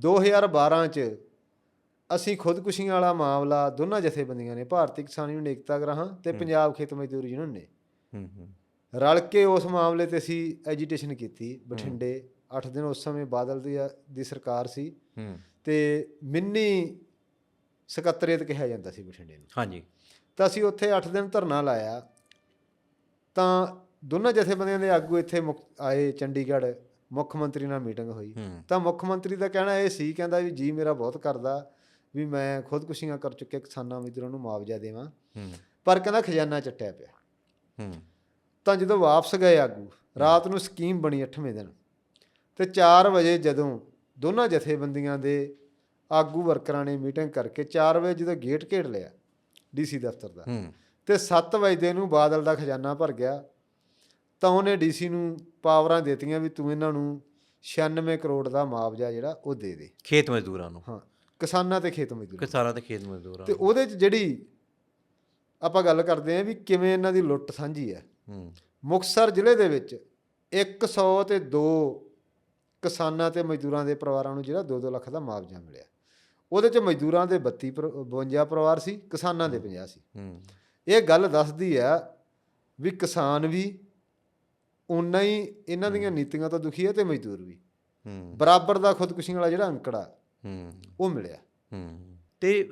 2012 ਚ ਅਸੀਂ ਖੁਦਕੁਸ਼ੀਆਂ ਵਾਲਾ ਮਾਮਲਾ ਦੋਨਾਂ ਜਥੇਬੰਦੀਆਂ ਨੇ ਭਾਰਤੀ ਕਿਸਾਨ ਯੂਨੀਅਨ ਏਕਤਾ ਗ੍ਰਾਹਾਂ ਤੇ ਪੰਜਾਬ ਖੇਤ ਮਜ਼ਦੂਰ ਯੂਨੀਅਨ ਨੇ। ਹੂੰ ਹੂੰ। ਰਲ ਕੇ ਉਸ ਮਾਮਲੇ ਤੇ ਅਸੀਂ ਐਜੀਟੇਸ਼ਨ ਕੀਤੀ ਬਠਿੰਡੇ 8 ਦਿਨ ਉਸ ਸਮੇਂ ਬਾਦਲ ਦੀ ਦੀ ਸਰਕਾਰ ਸੀ। ਹੂੰ। ਤੇ ਮਿੰਨੀ ਸਕੱਤਰੇਤ ਕਿਹਾ ਜਾਂਦਾ ਸੀ ਬਠਿੰਡੇ ਨੂੰ। ਹਾਂਜੀ। ਤਾਂ ਅਸੀਂ ਉੱਥੇ 8 ਦਿਨ ਧਰਨਾ ਲਾਇਆ। ਤਾਂ ਦੋਨਾਂ ਜਥੇਬੰਦੀਆਂ ਦੇ ਆਗੂ ਇੱਥੇ ਆਏ ਚੰਡੀਗੜ੍ਹ ਮੁੱਖ ਮੰਤਰੀ ਨਾਲ ਮੀਟਿੰਗ ਹੋਈ। ਤਾਂ ਮੁੱਖ ਮੰਤਰੀ ਦਾ ਕਹਿਣਾ ਇਹ ਸੀ ਕਹਿੰਦਾ ਵੀ ਜੀ ਮੇਰਾ ਬਹੁਤ ਕਰਦਾ ਵੀ ਮੈਂ ਖੁਦਕੁਸ਼ੀਆਂ ਕਰ ਚੁੱਕੇ ਕਿਸਾਨਾਂ ਮਜ਼ਦੂਰਾਂ ਨੂੰ ਮੁਆਵਜ਼ਾ ਦੇਵਾਂ। ਪਰ ਕਹਿੰਦਾ ਖਜ਼ਾਨਾ ਚੱਟਿਆ ਪਿਆ। ਤਾਂ ਜਦੋਂ ਵਾਪਸ ਗਏ ਆਗੂ ਰਾਤ ਨੂੰ ਸਕੀਮ ਬਣੀ 8ਵੇਂ ਦਿਨ। ਤੇ 4 ਵਜੇ ਜਦੋਂ ਦੋਨਾਂ ਜਥੇਬੰਦੀਆਂ ਦੇ ਆਗੂ ਵਰਕਰਾਂ ਨੇ ਮੀਟਿੰਗ ਕਰਕੇ 4 ਵਜੇ ਜਦੋਂ ਗੇਟ ਘੇੜ ਲਿਆ ਡੀਸੀ ਦਫ਼ਤਰ ਦਾ ਤੇ 7 ਵਜੇ ਨੂੰ ਬਾਦਲ ਦਾ ਖਜ਼ਾਨਾ ਭਰ ਗਿਆ। ਤਾਂ ਉਹਨੇ ਡੀਸੀ ਨੂੰ ਪਾਵਰਾਂ ਦਿੱਤੀਆਂ ਵੀ ਤੂੰ ਇਹਨਾਂ ਨੂੰ 96 ਕਰੋੜ ਦਾ ਮੁਆਵਜ਼ਾ ਜਿਹੜਾ ਉਹ ਦੇ ਦੇ। ਖੇਤ ਮਜ਼ਦੂਰਾਂ ਨੂੰ। ਹਾਂ ਕਿਸਾਨਾਂ ਤੇ ਖੇਤ ਮਜ਼ਦੂਰਾਂ ਕਿਸਾਨਾਂ ਤੇ ਖੇਤ ਮਜ਼ਦੂਰਾਂ ਤੇ ਉਹਦੇ 'ਚ ਜਿਹੜੀ ਆਪਾਂ ਗੱਲ ਕਰਦੇ ਆਂ ਵੀ ਕਿਵੇਂ ਇਹਨਾਂ ਦੀ ਲੁੱਟ ਸਾਂਝੀ ਹੈ। ਹੂੰ। ਮੁਕਤਸਰ ਜ਼ਿਲ੍ਹੇ ਦੇ ਵਿੱਚ 100 ਤੇ 2 ਕਿਸਾਨਾਂ ਤੇ ਮਜ਼ਦੂਰਾਂ ਦੇ ਪਰਿਵਾਰਾਂ ਨੂੰ ਜਿਹੜਾ 2-2 ਲੱਖ ਦਾ ਮੁਆਵਜ਼ਾ ਮਿਲਿਆ। ਉਹਦੇ 'ਚ ਮਜ਼ਦੂਰਾਂ ਦੇ 32 ਪਰ- 52 ਪਰਿਵਾਰ ਸੀ ਕਿਸਾਨਾਂ ਦੇ 50 ਸੀ। ਹੂੰ। ਇਹ ਗੱਲ ਦੱਸਦੀ ਆ ਵੀ ਕਿਸਾਨ ਵੀ ਉਨਾ ਹੀ ਇਹਨਾਂ ਦੀਆਂ ਨੀਤੀਆਂ ਤੋਂ ਦੁਖੀ ਹੈ ਤੇ ਮਜ਼ਦੂਰ ਵੀ। ਹੂੰ। ਬਰਾਬਰ ਦਾ ਖੁਦਕੁਸ਼ੀਆਂ ਵਾਲਾ ਜਿਹੜਾ ਅੰਕੜਾ ਹੂੰ। ਉਹ ਮਿਲਿਆ। ਹੂੰ। ਤੇ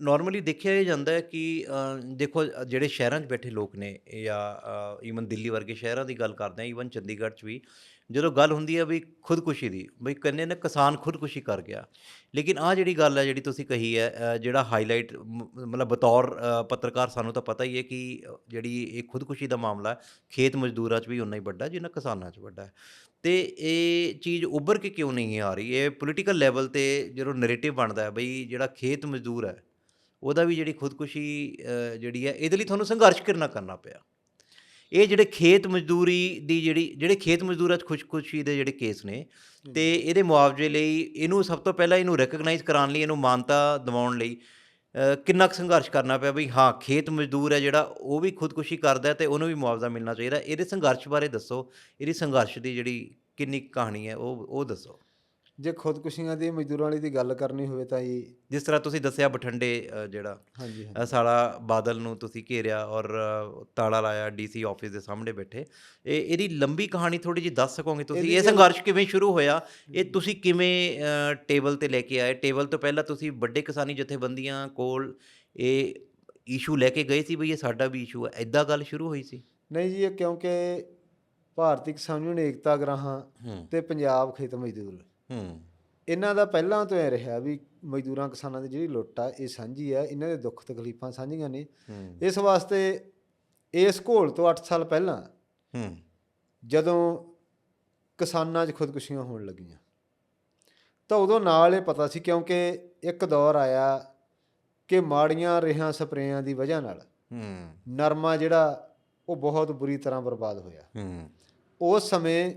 ਨਾਰਮਲੀ ਦੇਖਿਆ ਇਹ ਜਾਂਦਾ ਹੈ ਕਿ ਦੇਖੋ ਜਿਹੜੇ ਸ਼ਹਿਰਾਂ 'ਚ ਬੈਠੇ ਲੋਕ ਨੇ ਜਾਂ ਈਵਨ ਦਿੱਲੀ ਵਰਗੇ ਸ਼ਹਿਰਾਂ ਦੀ ਗੱਲ ਕਰਦੇ ਆ ਈਵਨ ਚੰਡੀਗੜ੍ਹ 'ਚ ਵੀ ਜਦੋਂ ਗੱਲ ਹੁੰਦੀ ਹੈ ਵੀ ਖੁਦਕੁਸ਼ੀ ਦੀ ਬਈ ਕਹਿੰਦੇ ਨੇ ਕਿਸਾਨ ਖੁਦਕੁਸ਼ੀ ਕਰ ਗਿਆ। ਲੇਕਿਨ ਆ ਜਿਹੜੀ ਗੱਲ ਹੈ ਜਿਹੜੀ ਤੁਸੀਂ ਕਹੀ ਹੈ ਜਿਹੜਾ ਹਾਈਲਾਈਟ ਮਤਲਬ ਬਤੌਰ ਪੱਤਰਕਾਰ ਸਾਨੂੰ ਤਾਂ ਪਤਾ ਹੀ ਹੈ ਕਿ ਜਿਹੜੀ ਇਹ ਖੁਦਕੁਸ਼ੀ ਦਾ ਮਾਮਲਾ ਹੈ, ਖੇਤ ਮਜ਼ਦੂਰਾਂ 'ਚ ਵੀ ਉਨਾ ਹੀ ਵੱਡਾ ਜਿੰਨਾ ਕਿਸਾਨਾਂ 'ਚ ਵੱਡਾ। ਹੈ ਤੇ ਇਹ ਚੀਜ਼ ਉੱਭਰ ਕੇ ਕਿਉਂ ਨਹੀਂ ਆ ਰਹੀ? ਇਹ ਪੋਲੀਟੀਕਲ ਲੈਵਲ ਤੇ ਜਦੋਂ ਨੈਰੇਟਿਵ ਬਣਦਾ ਹੈ ਬਈ ਜਿਹੜਾ ਖੇਤ ਮਜ਼ਦੂਰ ਹੈ ਉਹਦਾ ਵੀ ਜਿਹੜੀ ਖੁਦਕੁਸ਼ੀ ਜਿਹੜੀ ਹੈ ਇਹਦੇ ਲਈ ਤੁਹਾਨੂੰ ਸੰਘਰਸ਼ ਕਰਨਾ ਕਰਨਾ ਪਿਆ। ਇਹ ਜਿਹੜੇ ਖੇਤ ਮਜ਼ਦੂਰੀ ਦੀ ਜਿਹੜੀ ਜਿਹੜੇ ਖੇਤ ਮਜ਼ਦੂਰਾਂ 'ਚ ਖੁਦਕੁਸ਼ੀ ਦੇ ਜਿਹੜੇ ਕੇਸ ਨੇ ਤੇ ਇਹਦੇ ਮੁਆਵਜ਼ੇ ਲਈ ਇਹਨੂੰ ਸਭ ਤੋਂ ਪਹਿਲਾਂ ਇਹਨੂੰ ਰੈਕਗਨਾਈਜ਼ ਕਰਾਉਣ ਲਈ ਇਹਨੂੰ ਮਾਨਤਾ ਦਿਵਾਉਣ ਲਈ ਕਿੰਨਾ ਕੁ ਸੰਘਰਸ਼ ਕਰਨਾ ਪਿਆ ਵੀ ਹਾਂ ਖੇਤ ਮਜ਼ਦੂਰ ਹੈ ਜਿਹੜਾ ਉਹ ਵੀ ਖੁਦਕੁਸ਼ੀ ਕਰਦਾ ਹੈ ਤੇ ਉਹਨੂੰ ਵੀ ਮੁਆਵਜ਼ਾ ਮਿਲਣਾ ਚਾਹੀਦਾ। ਇਹਦੇ ਸੰਘਰਸ਼ ਬਾਰੇ ਦੱਸੋ ਇਹਦੀ ਸੰਘਰਸ਼ ਦੀ ਜਿਹੜੀ ਕਿੰਨੀ ਕਹਾਣੀ ਹੈ ਉਹ ਉਹ ਦੱਸੋ। ਜੇ ਖੁਦਕੁਸ਼ੀਆਂ ਦੀ ਮਜ਼ਦੂਰਾਂ ਵਾਲੀ ਦੀ ਗੱਲ ਕਰਨੀ ਹੋਵੇ ਤਾਂ ਇਹ ਜਿਸ ਤਰ੍ਹਾਂ ਤੁਸੀਂ ਦੱਸਿਆ ਬਠਿੰਡੇ ਅ, ਜਿਹੜਾ ਹਾਂਜੀ। ਅ, ਸਾਲਾ ਬਾਦਲ ਨੂੰ ਤੁਸੀਂ ਘੇਰਿਆ ਔਰ ਅ, ਤਾਲਾ ਲਾਇਆ ਡੀਸੀ ਆਫਿਸ ਦੇ ਸਾਹਮਣੇ ਬੈਠੇ। ਇਹ ਇਹਦੀ ਲੰਬੀ ਕਹਾਣੀ ਥੋੜੀ ਜਿਹੀ ਦੱਸ ਸਕੋਗੇ ਤੁਸੀਂ? ਇਹਦੀ ਇਹ ਸੰਘਰਸ਼ ਕਿਵੇਂ ਸ਼ੁਰੂ ਹੋਇਆ? ਇਹ ਤੁਸੀਂ ਕਿਵੇਂ ਟੇਬਲ ਤੇ ਲੈ ਕੇ ਆਏ? ਟੇਬਲ ਤੋਂ ਪਹਿਲਾਂ ਤੁਸੀਂ ਵੱਡੇ ਕਿਸਾਨੀ ਜਥੇਬੰਦੀਆਂ ਕੋਲ ਇਹ ਇਸ਼ੂ ਲੈ ਕੇ ਗਏ ਸੀ ਬਈ ਇਹ ਸਾਡਾ ਵੀ ਇਸ਼ੂ ਹੈ? ਐਦਾਂ ਗੱਲ ਸ਼ੁਰੂ ਹੋਈ ਸੀ? ਨਹੀਂ ਜੀ ਇਹ ਕਿਉਂਕਿ ਭਾਰਤੀ ਕਿਸਾਨ ਯੂਨੀਅਨ ਏਕਤਾ ਗ੍ਰਾਹਾਂ ਹੂੰ। ਤੇ ਪੰਜਾਬ ਖੇਤ ਮਜ਼ਦੂਰ। ਹੂੰ। ਇਹਨਾਂ ਦਾ ਪਹਿਲਾਂ ਤੋਂ ਇਹ ਰਿਹਾ ਵੀ ਮਜ਼ਦੂਰਾਂ ਕਿਸਾਨਾਂ ਦੀ ਜਿਹੜੀ ਲੁੱਟ ਆ ਇਹ ਸਾਂਝੀ ਆ ਇਹਨਾਂ ਦੇ ਦੁੱਖ ਤਕਲੀਫਾਂ ਸਾਂਝੀਆਂ ਨੇ। ਇਸ ਵਾਸਤੇ ਇਸ ਘੋਲ ਤੋਂ 8 ਸਾਲ ਪਹਿਲਾਂ ਹੂੰ। ਜਦੋਂ ਕਿਸਾਨਾਂ 'ਚ ਖੁਦਕੁਸ਼ੀਆਂ ਹੋਣ ਲੱਗੀਆਂ ਤਾਂ ਉਦੋਂ ਨਾਲ ਇਹ ਪਤਾ ਸੀ ਕਿਉਂਕਿ ਇੱਕ ਦੌਰ ਆਇਆ ਕਿ ਮਾੜੀਆਂ ਰੇਹਾਂ ਸਪਰੇਆਂ ਦੀ ਵਜ੍ਹਾ ਨਾਲ ਹੂੰ। ਨਰਮਾ ਜਿਹੜਾ ਉਹ ਬਹੁਤ ਬੁਰੀ ਤਰ੍ਹਾਂ ਬਰਬਾਦ ਹੋਇਆ। ਹੂੰ। ਉਸ ਸਮੇਂ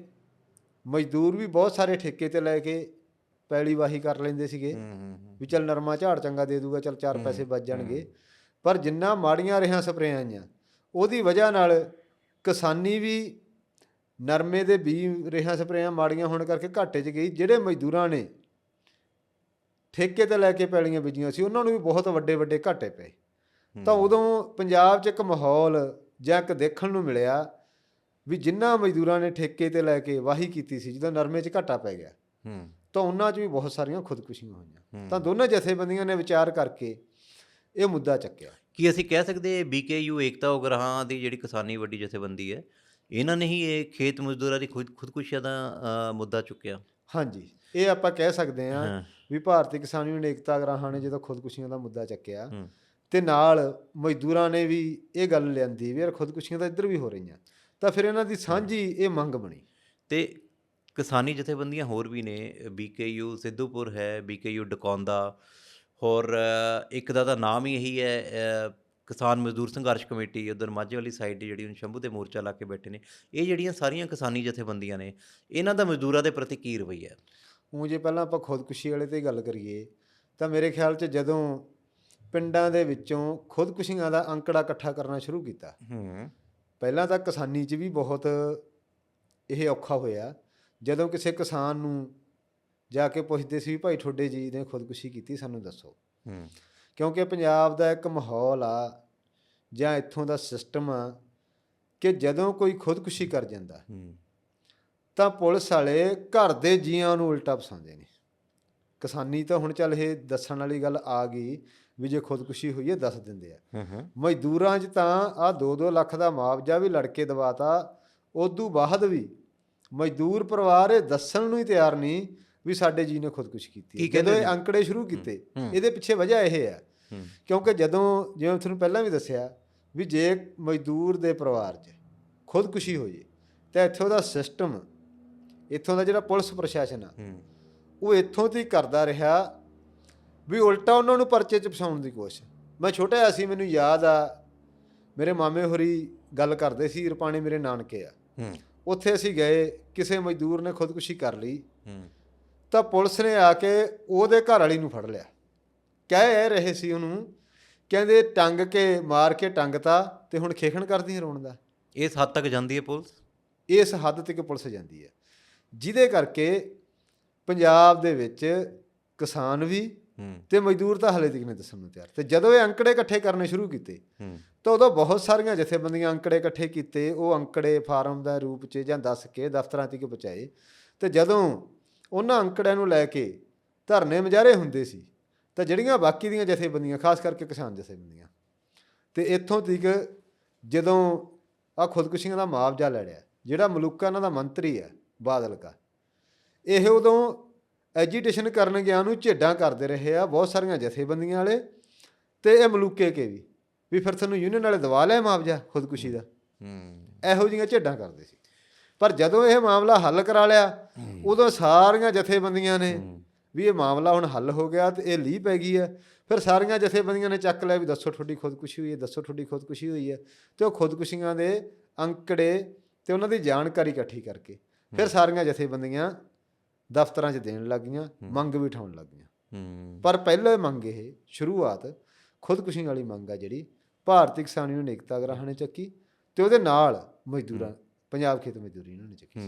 ਮਜ਼ਦੂਰ ਵੀ ਬਹੁਤ ਸਾਰੇ ਠੇਕੇ ਤੇ ਲੈ ਕੇ ਪੈਲੀ ਵਾਹੀ ਕਰ ਲੈਂਦੇ ਸੀਗੇ। ਵੀ ਚੱਲ ਨਰਮਾ ਝਾੜ ਚੰਗਾ ਦੇ ਦੂਗਾ ਚੱਲ ਚਾਰ ਪੈਸੇ ਬਚ ਜਾਣਗੇ। ਪਰ ਜਿੰਨਾ ਮਾੜੀਆਂ ਰੇਹਾਂ ਸਪਰੇਆਂ ਆਈਆਂ ਉਹਦੀ ਵਜ੍ਹਾ ਨਾਲ ਕਿਸਾਨੀ ਵੀ ਨਰਮੇ ਦੇ ਬੀ ਰੇਹਾਂ ਸਪਰੇਆਂ ਮਾੜੀਆਂ ਹੋਣ ਕਰਕੇ ਘਾਟੇ 'ਚ ਗਈ। ਜਿਹੜੇ ਮਜ਼ਦੂਰਾਂ ਨੇ ਠੇਕੇ ਤੇ ਲੈ ਕੇ ਪੈਲੀਆਂ ਬੀਜੀਆਂ ਸੀ ਉਹਨਾਂ ਨੂੰ ਵੀ ਬਹੁਤ ਵੱਡੇ ਵੱਡੇ ਘਾਟੇ ਪਏ। ਤਾਂ ਉਦੋਂ ਪੰਜਾਬ 'ਚ ਇੱਕ ਮਾਹੌਲ ਜਾਂ ਇੱਕ ਦੇਖਣ ਨੂੰ ਮਿਲਿਆ ਵੀ ਜਿੰਨਾ ਮਜ਼ਦੂਰਾਂ ਨੇ ਠੇਕੇ ਤੇ ਲੈ ਕੇ ਵਾਹੀ ਕੀਤੀ ਸੀ ਜਦੋਂ ਨਰਮੇ 'ਚ ਘਾਟਾ ਪੈ ਗਿਆ ਹੂੰ। ਤਾਂ ਉਹਨਾਂ 'ਚ ਵੀ ਬਹੁਤ ਸਾਰੀਆਂ ਖੁਦਕੁਸ਼ੀਆਂ ਹੋਈਆਂ। ਤਾਂ ਦੋਨਾਂ ਜਥੇਬੰਦੀਆਂ ਨੇ ਵਿਚਾਰ ਕਰਕੇ ਇਹ ਮੁੱਦਾ ਚੱਕਿਆ। ਕੀ ਅਸੀਂ ਕਹਿ ਸਕਦੇ ਬੀਕੇਯੂ ਏਕਤਾ ਉਗਰਾਹਾਂ ਦੀ ਜਿਹੜੀ ਕਿਸਾਨੀ ਵੱਡੀ ਜਥੇਬੰਦੀ ਹੈ ਇਹਨਾਂ ਨੇ ਹੀ ਇਹ ਖੇਤ ਮਜ਼ਦੂਰਾਂ ਦੀ ਖੁਦ ਖੁਦਕੁਸ਼ੀਆਂ ਦਾ ਮੁੱਦਾ ਚੁੱਕਿਆ? ਹਾਂਜੀ। ਇਹ ਆਪਾਂ ਕਹਿ ਸਕਦੇ ਹਾਂ ਵੀ ਭਾਰਤੀ ਕਿਸਾਨ ਯੂਨੀਅਨ ਏਕਤਾ ਗ੍ਰਾਹਾਂ ਨੇ ਜਦੋਂ ਖੁਦਕੁਸ਼ੀਆਂ ਦਾ ਮੁੱਦਾ ਚੱਕਿਆ ਤੇ ਨਾਲ ਮਜ਼ਦੂਰਾਂ ਨੇ ਵੀ ਇਹ ਗੱਲ ਲਿਆਂਦੀ ਵੀ ਯਾਰ ਖੁਦਕੁਸ਼ੀਆਂ ਤਾਂ ਇੱਧਰ ਵੀ ਹੋ ਰਹੀਆਂ। ਤਾਂ ਫਿਰ ਇਹਨਾਂ ਦੀ ਸਾਂਝੀ ਇਹ ਮੰਗ ਬਣੀ। ਤੇ ਕਿਸਾਨੀ ਜਥੇਬੰਦੀਆਂ ਹੋਰ ਵੀ ਨੇ ਬੀਕੇਯੂ ਸਿੱਧੂਪੁਰ ਹੈ ਬੀਕੇਯੂ ਡਕੌਂਦਾ ਹੋਰ ਇੱਕ ਦਾ ਤਾਂ ਨਾਮ ਹੀ ਇਹੀ ਹੈ ਕਿਸਾਨ ਮਜ਼ਦੂਰ ਸੰਘਰਸ਼ ਕਮੇਟੀ ਉਧਰ ਮਾਝੇ ਵਾਲੀ ਸਾਈਡ ਜਿਹੜੀ ਹੁਣ ਸ਼ੰਭੂ ਤੇ ਮੋਰਚਾ ਲਾ ਕੇ ਬੈਠੇ ਨੇ ਇਹ ਜਿਹੜੀਆਂ ਸਾਰੀਆਂ ਕਿਸਾਨੀ ਜਥੇਬੰਦੀਆਂ ਨੇ ਇਹਨਾਂ ਦਾ ਮਜ਼ਦੂਰਾਂ ਦੇ ਪ੍ਰਤੀ ਕੀ ਰਵੱਈਆ ਹੈ? ਉਹ ਜੇ ਪਹਿਲਾਂ ਆਪਾਂ ਖੁਦਕੁਸ਼ੀ ਵਾਲੇ ਤੇ ਗੱਲ ਕਰੀਏ ਤਾਂ ਮੇਰੇ ਖਿਆਲ 'ਚ ਜਦੋਂ ਪਿੰਡਾਂ ਦੇ ਵਿੱਚੋਂ ਖੁਦਕੁਸ਼ੀਆਂ ਦਾ ਅੰਕੜਾ ਇਕੱਠਾ ਕਰਨਾ ਸ਼ੁਰੂ ਕੀਤਾ ਹੂੰ। ਪਹਿਲਾਂ ਤਾਂ ਕਿਸਾਨੀ 'ਚ ਵੀ ਬਹੁਤ ਇਹ ਔਖਾ ਹੋਇਆ। ਜਦੋਂ ਕਿਸੇ ਕਿਸਾਨ ਨੂੰ ਜਾ ਕੇ ਪੁੱਛਦੇ ਸੀ ਭਾਈ ਤੁਹਾਡੇ ਜੀ ਨੇ ਖੁਦਕੁਸ਼ੀ ਕੀਤੀ ਸਾਨੂੰ ਦੱਸੋ। ਕਿਉਂਕਿ ਪੰਜਾਬ ਦਾ ਇੱਕ ਮਾਹੌਲ ਆ ਜਾਂ ਇੱਥੋਂ ਦਾ ਸਿਸਟਮ ਆ ਕਿ ਜਦੋਂ ਕੋਈ ਖੁਦਕੁਸ਼ੀ ਕਰ ਜਾਂਦਾ ਤਾਂ ਪੁਲਿਸ ਵਾਲੇ ਘਰ ਦੇ ਜੀਆਂ ਨੂੰ ਉਲਟਾ ਫਸਾਉਂਦੇ ਨੇ। ਕਿਸਾਨੀ ਤਾਂ ਹੁਣ ਚੱਲ ਇਹ ਦੱਸਣ ਵਾਲੀ ਗੱਲ ਆ ਗਈ ਵੀ ਜੇ ਖੁਦਕੁਸ਼ੀ ਹੋਈ ਹੈ ਦੱਸ ਦਿੰਦੇ ਆ। ਮਜ਼ਦੂਰਾਂ 'ਚ ਤਾਂ ਆ 2-2 ਲੱਖ ਦਾ ਮੁਆਵਜ਼ਾ ਵੀ ਲੜਕੇ ਦਵਾਤਾ। ਉਦੋਂ ਬਾਅਦ ਵੀ ਮਜ਼ਦੂਰ ਪਰਿਵਾਰ ਇਹ ਦੱਸਣ ਨੂੰ ਹੀ ਤਿਆਰ ਨਹੀਂ ਵੀ ਸਾਡੇ ਜੀ ਨੇ ਖੁਦਕੁਸ਼ੀ ਕੀਤੀ। ਜਦੋਂ ਇਹ? ਅੰਕੜੇ ਸ਼ੁਰੂ ਕੀਤੇ। ਇਹਦੇ ਪਿੱਛੇ ਵਜ੍ਹਾ ਇਹ ਹੈ ਕਿਉਂਕਿ ਜਦੋਂ ਜਿਵੇਂ ਤੁਹਾਨੂੰ ਪਹਿਲਾਂ ਵੀ ਦੱਸਿਆ ਵੀ ਜੇ ਮਜ਼ਦੂਰ ਦੇ ਪਰਿਵਾਰ 'ਚ ਖੁਦਕੁਸ਼ੀ ਹੋ ਜੇ ਤਾਂ ਇੱਥੋਂ ਦਾ ਸਿਸਟਮ ਇੱਥੋਂ ਦਾ ਜਿਹੜਾ ਪੁਲਿਸ ਪ੍ਰਸ਼ਾਸਨ ਆ ਉਹ ਇੱਥੋਂ ਤੋਂ ਕਰਦਾ ਰਿਹਾ ਵੀ ਉਲਟਾ ਉਹਨਾਂ ਨੂੰ ਪਰਚੇ 'ਚ ਫਸਾਉਣ ਦੀ ਕੋਸ਼ਿਸ਼। ਮੈਂ ਛੋਟਾ ਜਿਹਾ ਸੀ ਮੈਨੂੰ ਯਾਦ ਆ ਮੇਰੇ ਮਾਮੇ ਹੋਰੀ ਗੱਲ ਕਰਦੇ ਸੀ ਰਪਾਣੇ ਮੇਰੇ ਨਾਨਕੇ ਆ। ਹੂੰ। ਉੱਥੇ ਅਸੀਂ ਗਏ ਕਿਸੇ ਮਜ਼ਦੂਰ ਨੇ ਖੁਦਕੁਸ਼ੀ ਕਰ ਲਈ। ਹੂੰ। ਤਾਂ ਪੁਲਿਸ ਨੇ ਆ ਕੇ ਉਹਦੇ ਘਰ ਵਾਲੀ ਨੂੰ ਫੜ ਲਿਆ। ਕਹਿ ਰਹੇ ਸੀ ਉਹਨੂੰ ਕਹਿੰਦੇ ਟੰਗ ਕੇ ਮਾਰ ਕੇ ਟੰਗਤਾ ਤੇ ਹੁਣ ਖੇਖਣ ਕਰਦੀ ਹੈ ਰੋਣ ਦਾ। ਇਸ ਹੱਦ ਤੱਕ ਜਾਂਦੀ ਹੈ ਪੁਲਿਸ? ਇਸ ਹੱਦ ਤੱਕ ਪੁਲਿਸ ਜਾਂਦੀ ਹੈ। ਜਿਹਦੇ ਕਰਕੇ ਪੰਜਾਬ ਦੇ ਵਿੱਚ ਕਿਸਾਨ ਵੀ ਤੇ ਮਜ਼ਦੂਰ ਤਾਂ ਹਲੇ ਤੱਕ ਨਹੀਂ ਦੱਸਣ ਨੂੰ ਤਿਆਰ। ਤੇ ਜਦੋਂ ਇਹ ਅੰਕੜੇ ਇਕੱਠੇ ਕਰਨੇ ਸ਼ੁਰੂ ਕੀਤੇ ਤਾਂ ਉਦੋਂ ਬਹੁਤ ਸਾਰੀਆਂ ਜਥੇਬੰਦੀਆਂ ਅੰਕੜੇ ਇਕੱਠੇ ਕੀਤੇ ਉਹ ਅੰਕੜੇ ਫਾਰਮ ਦਾ ਰੂਪ 'ਚ ਜਾਂ ਦੱਸ ਕੇ ਦਫ਼ਤਰਾਂ ਤੱਕ ਪਹੁੰਚਾਏ। ਤੇ ਜਦੋਂ ਉਹਨਾਂ ਅੰਕੜਿਆਂ ਨੂੰ ਲੈ ਕੇ ਧਰਨੇ ਮੁਜ਼ਾਹਰੇ ਹੁੰਦੇ ਸੀ ਤਾਂ ਜਿਹੜੀਆਂ ਬਾਕੀ ਦੀਆਂ ਜਥੇਬੰਦੀਆਂ ਖਾਸ ਕਰਕੇ ਕਿਸਾਨ ਜਥੇਬੰਦੀਆਂ ਤੇ ਇੱਥੋਂ ਤੱਕ ਜਦੋਂ ਆ ਖੁਦਕੁਸ਼ੀਆਂ ਦਾ ਮੁਆਵਜ਼ਾ ਲੈ ਲਿਆ ਜਿਹੜਾ ਮਲੂਕਾ ਇਹਨਾਂ ਦਾ ਮੰਤਰੀ ਹੈ ਬਾਦਲ ਕਾ ਇਹ ਉਦੋਂ ਐਜੀਟੇਸ਼ਨ ਕਰਨ ਗਿਆ ਨੂੰ ਝੇਡਾਂ ਕਰਦੇ ਰਹੇ ਆ ਬਹੁਤ ਸਾਰੀਆਂ ਜਥੇਬੰਦੀਆਂ ਵਾਲੇ ਤੇ ਇਹ ਮਲੂਕੇ ਕੇ ਵੀ ਵੀ ਫਿਰ ਤੁਹਾਨੂੰ ਯੂਨੀਅਨ ਵਾਲੇ ਦਵਾ ਲਿਆ ਮੁਆਵਜ਼ਾ ਖੁਦਕੁਸ਼ੀ ਦਾ। ਹੂੰ। ਇਹੋ ਜਿਹੀਆਂ ਝੇਡਾਂ ਕਰਦੇ ਸੀ। ਪਰ ਜਦੋਂ ਇਹ ਮਾਮਲਾ ਹੱਲ ਕਰਾ ਲਿਆ ਉਦੋਂ ਸਾਰੀਆਂ ਜਥੇਬੰਦੀਆਂ ਨੇ ਵੀ ਇਹ ਮਾਮਲਾ ਹੁਣ ਹੱਲ ਹੋ ਗਿਆ ਤੇ ਇਹ ਲੀਹ ਪੈ ਗਈ ਹੈ ਫਿਰ ਸਾਰੀਆਂ ਜਥੇਬੰਦੀਆਂ ਨੇ ਚੱਕ ਲਿਆ ਵੀ ਦੱਸੋ ਤੁਹਾਡੀ ਖੁਦਕੁਸ਼ੀ ਹੋਈ ਹੈ ਦੱਸੋ ਤੁਹਾਡੀ ਖੁਦਕੁਸ਼ੀ ਹੋਈ ਹੈ ਤੇ ਉਹ ਖੁਦਕੁਸ਼ੀਆਂ ਦੇ ਅੰਕੜੇ ਤੇ ਉਹਨਾਂ ਦੀ ਜਾਣਕਾਰੀ ਇਕੱਠੀ ਕਰਕੇ ਫਿਰ ਸਾਰੀਆਂ ਜਥੇਬੰਦੀਆਂ ਦਫ਼ਤਰਾਂ 'ਚ ਦੇਣ ਲੱਗੀਆਂ ਮੰਗ ਵੀ ਉਠਾਉਣ ਲੱਗੀਆਂ ਹੂੰ। ਪਰ ਪਹਿਲੇ ਮੰਗ ਇਹ ਸ਼ੁਰੂਆਤ ਖੁਦਕੁਸ਼ੀ ਵਾਲੀ ਮੰਗ ਆ ਜਿਹੜੀ ਭਾਰਤੀ ਕਿਸਾਨ ਯੂਨੀਅਨ ਏਕਤਾ ਗਰਾਹਾਂ ਨੇ ਚੱਕੀ ਤੇ ਉਹਦੇ ਨਾਲ ਮਜ਼ਦੂਰਾਂ ਪੰਜਾਬ ਖੇਤ ਮਜ਼ਦੂਰੀ ਇਹਨਾਂ ਨੇ ਚੱਕੀ